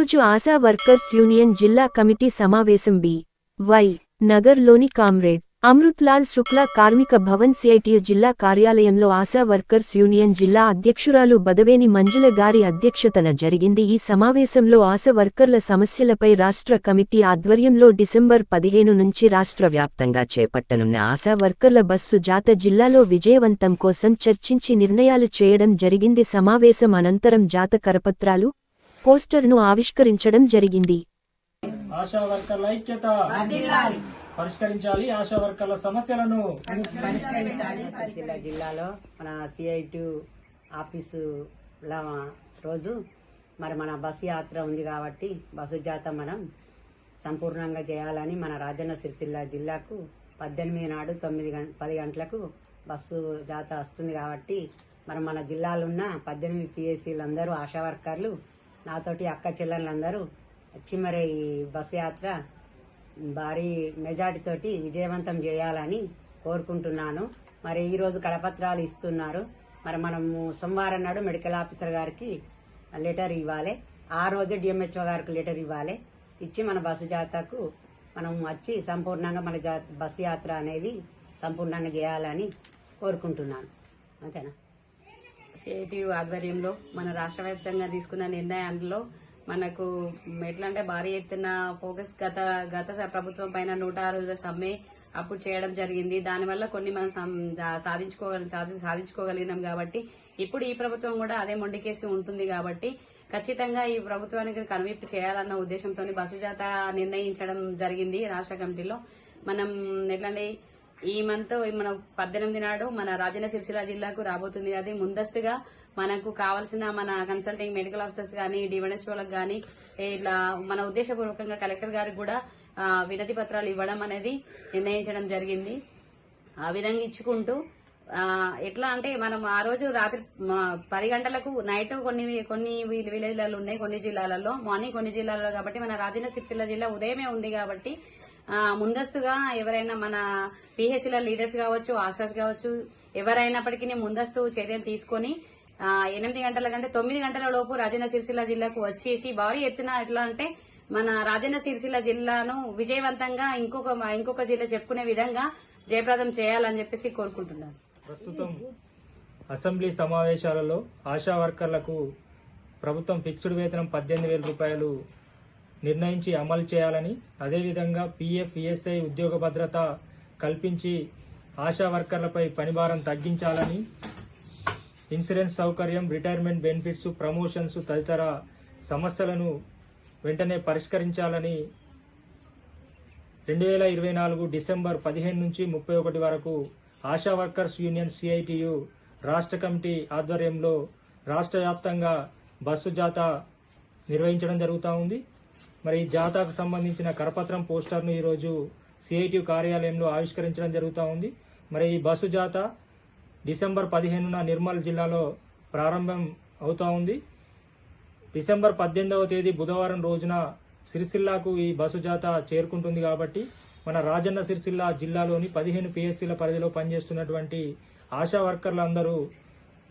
ఈరోజు ASHA workers union జిల్లా committee సమావేశం బి. వై. నగర్లోని కామ్రేడ్ అమృత్లాల్ శుక్లా కార్మిక భవన్ సిఐటియు జిల్లా కార్యాలయంలో ఆశా వర్కర్స్ యూనియన్ జిల్లా అధ్యక్షురాలు బదవేని మంజుల గారి అధ్యక్షతన జరిగింది. ఈ సమావేశంలో ఆశా వర్కర్ల సమస్యలపై రాష్ట్ర కమిటీ ఆధ్వర్యంలో డిసెంబర్ పదిహేను నుంచి రాష్ట్ర వ్యాప్తంగా చేపట్టనున్న ఆశా వర్కర్ల బస్సు జాత జిల్లాలో విజయవంతం కోసం చర్చించి నిర్ణయాలు చేయడం జరిగింది. సమావేశం అనంతరం జాత కరపత్రాలు పోస్టర్ను ఆవిష్కరించడం జరిగింది. ఆశా వర్కర్ల ఐక్యత పరిష్కరించాలి. ఆశా వర్కర్ల సమస్యలను జిల్లాలో మన సిఐటి ఆఫీసు ల రోజు మరి మన బస్సు యాత్ర ఉంది కాబట్టి బస్సు జాత మనం సంపూర్ణంగా చేయాలని మన రాజన్న సిరిసిల్ల జిల్లాకు పద్దెనిమిది నాడు తొమ్మిది గంట పది గంటలకు బస్సు జాత వస్తుంది కాబట్టి మరి మన జిల్లాలో ఉన్న పద్దెనిమిది పిఎస్సీలు అందరూ ఆశా వర్కర్లు నాతోటి అక్క చెల్లెళ్ళందరూ వచ్చి మరి ఈ బస్సు యాత్ర భారీ మెజార్టీ తోటి విజయవంతం చేయాలని కోరుకుంటున్నాను. మరి ఈ రోజు కడపత్రాలు ఇస్తున్నారు. మరి మనము సోమవారం నాడు మెడికల్ ఆఫీసర్ గారికి లెటర్ ఇవ్వాలి. ఆ రోజే డిఎంహెచ్ఓ గారికి లెటర్ ఇవ్వాలి. ఇచ్చి మన బస్సు జాతరకు మనం వచ్చి సంపూర్ణంగా మన జా బస్సు యాత్ర అనేది సంపూర్ణంగా చేయాలని కోరుకుంటున్నాను. అంతేనా? సిఐటియు ఆధ్వర్యంలో మన రాష్ట్ర వ్యాప్తంగా తీసుకున్న నిర్ణయాల్లో మనకు ఎట్లా అంటే భారీ ఎత్తున ఫోకస్ గత గత ప్రభుత్వం పైన నూట ఆరు రోజుల సమ్మె అప్పుడు చేయడం జరిగింది. దానివల్ల కొన్ని మనం సాధించుకోగల సాధించుకోగలిగినాం కాబట్టి ఇప్పుడు ఈ ప్రభుత్వం కూడా అదే మొండికేసి ఉంటుంది కాబట్టి ఖచ్చితంగా ఈ ప్రభుత్వానికి కనువిప్పు చేయాలన్న ఉద్దేశంతో బస్సు జాత నిర్ణయించడం జరిగింది రాష్ట్ర కమిటీలో. మనం ఎట్లంటే ఈ మంత్ మన పద్దెనిమిది నాడు మన రాజన్న సిరిసిల్ల జిల్లాకు రాబోతుంది. అది ముందస్తుగా మనకు కావాల్సిన మన కన్సల్టింగ్ మెడికల్ ఆఫీసర్స్ కానీ డివెన్హెచ్ఓలకు కానీ ఇట్లా మన ఉద్దేశపూర్వకంగా కలెక్టర్ గారికి కూడా వినతి పత్రాలు ఇవ్వడం అనేది నిర్ణయించడం జరిగింది. ఆ విధంగా ఇచ్చుకుంటూ ఎట్లా అంటే మనం ఆ రోజు రాత్రి పది గంటలకు నైట్ కొన్ని కొన్ని విలేజ్లలో ఉన్నాయి కొన్ని జిల్లాలలో. మార్నింగ్ కొన్ని జిల్లాలలో కాబట్టి మన రాజన్న సిరిసిల్ల జిల్లా ఉదయమే ఉంది కాబట్టి ముందస్తుగా ఎవరైనా మన పిహెచ్ల లీడర్స్ కావచ్చు ఆశాస్ కావచ్చు ఎవరైనప్పటికీ ముందస్తు చర్యలు తీసుకొని ఎనిమిది గంటల కంటే తొమ్మిది గంటల లోపు రాజన్న సిరిసిల్ల జిల్లాకు వచ్చేసి భారీ ఎత్తున ఎట్లా అంటే మన రాజన్న సిరిసిల్ల జిల్లాను విజయవంతంగా ఇంకొక ఇంకొక జిల్లా చెప్పుకునే విధంగా జయప్రదం చేయాలని చెప్పేసి కోరుకుంటున్నాను. ప్రస్తుతం అసెంబ్లీ సమావేశాలలో ఆశా వర్కర్లకు ప్రభుత్వం ఫిక్స్డ్ వేతనం పద్దెనిమిది వేల రూపాయలు నిర్ణయించి అమలు చేయాలని అదేవిధంగా పీఎఫ్ ఈఎస్ఐ ఉద్యోగ భద్రత కల్పించి ఆశా వర్కర్లపై పనిభారం తగ్గించాలని ఇన్సూరెన్స్ సౌకర్యం రిటైర్మెంట్ బెనిఫిట్స్ ప్రమోషన్స్ తదితర సమస్యలను వెంటనే పరిష్కరించాలని రెండు వేల ఇరవై నాలుగు డిసెంబర్ పదిహేను నుంచి ముప్పై ఒకటి వరకు ఆశా వర్కర్స్ యూనియన్ సిఐటియు రాష్ట్ర కమిటీ ఆధ్వర్యంలో రాష్ట్ర వ్యాప్తంగా బస్సు జాత నిర్వహించడం జరుగుతూ ఉంది. మరి ఈ జాతాకు సంబంధించిన కరపత్రం పోస్టర్ను ఈరోజు సిఐటియు కార్యాలయంలో ఆవిష్కరించడం జరుగుతూ ఉంది. మరి ఈ బస్సు జాత డిసెంబర్ పదిహేనున నిర్మల్ జిల్లాలో ప్రారంభం అవుతా ఉంది. డిసెంబర్ పద్దెనిమిదవ తేదీ బుధవారం రోజున సిరిసిల్లాకు ఈ బస్సు జాత చేరుకుంటుంది కాబట్టి మన రాజన్న సిరిసిల్ల జిల్లాలోని పదిహేను పిఎస్సీల పరిధిలో పనిచేస్తున్నటువంటి ఆశా వర్కర్లందరూ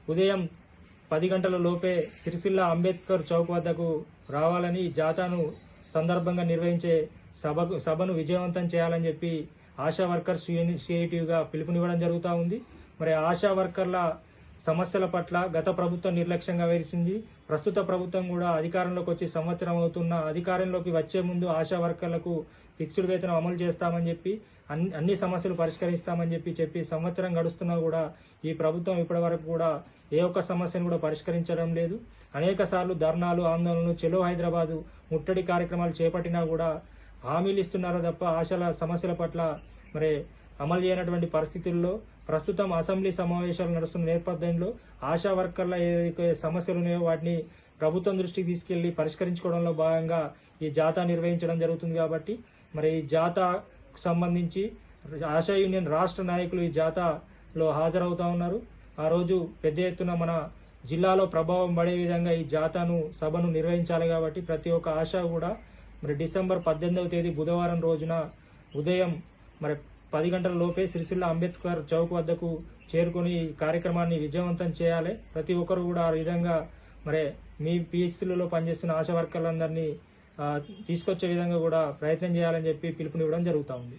ఉదయం పది గంటల లోపే సిరిసిల్ల అంబేద్కర్ చౌక్ వద్దకు రావాలని ఈ జాతాను సందర్భంగా నిర్వహించే సభకు సభను విజయవంతం చేయాలని చెప్పి ఆశా వర్కర్స్ సిఐటిగా పిలుపునివ్వడం జరుగుతూ ఉంది. మరి ఆశా వర్కర్ల సమస్యల పట్ల గత ప్రభుత్వం నిర్లక్ష్యంగా వేసింది ప్రస్తుత ప్రభుత్వం కూడా అధికారంలోకి వచ్చి సంవత్సరం అవుతున్న అధికారంలోకి వచ్చే ముందు ఆశా వర్కర్లకు ఫిక్స్డ్ వేతనం అమలు చేస్తామని చెప్పి అన్ని అన్ని సమస్యలు పరిష్కరిస్తామని చెప్పి చెప్పి సంవత్సరం గడుస్తున్నా కూడా ఈ ప్రభుత్వం ఇప్పటి వరకు కూడా ఏ ఒక్క సమస్యను కూడా పరిష్కరించడం లేదు. అనేక సార్లు ధర్నాలు ఆందోళనలు చెలో హైదరాబాదు ముట్టడి కార్యక్రమాలు చేపట్టినా కూడా హామీలు ఇస్తున్నారో తప్ప ఆశల సమస్యల పట్ల మరి అమలు చేయనటువంటి పరిస్థితుల్లో ప్రస్తుతం అసెంబ్లీ సమావేశాలు నడుస్తున్న నేపథ్యంలో ఆశా వర్కర్ల ఏదైతే సమస్యలు ఉన్నాయో వాటిని ప్రభుత్వం దృష్టికి తీసుకెళ్ళి పరిష్కరించుకోవడంలో భాగంగా ఈ జాతా నిర్వహించడం జరుగుతుంది కాబట్టి మరి ఈ జాతాకు సంబంధించి ఆశా యూనియన్ రాష్ట్ర నాయకులు ఈ జాతాలో హాజరవుతా ఉన్నారు. ఆ రోజు పెద్ద ఎత్తున మన జిల్లాలో ప్రభావం పడే విధంగా ఈ జాతాను సభను నిర్వహించాలి కాబట్టి ప్రతి ఒక్క ఆశ కూడా మరి డిసెంబర్ పద్దెనిమిదవ తేదీ బుధవారం రోజున ఉదయం మరి పది గంటల లోపే సిరిసిల్ల అంబేద్కర్ చౌక్ వద్దకు చేరుకొని ఈ కార్యక్రమాన్ని విజయవంతం చేయాలి. ప్రతి ఒక్కరు కూడా ఆ విధంగా మరి మీ పిహెచ్సిలలో పనిచేస్తున్న ఆశా వర్కర్లందరినీ తీసుకొచ్చే విధంగా కూడా ప్రయత్నం చేయాలని చెప్పి పిలుపునివ్వడం జరుగుతూ ఉంది.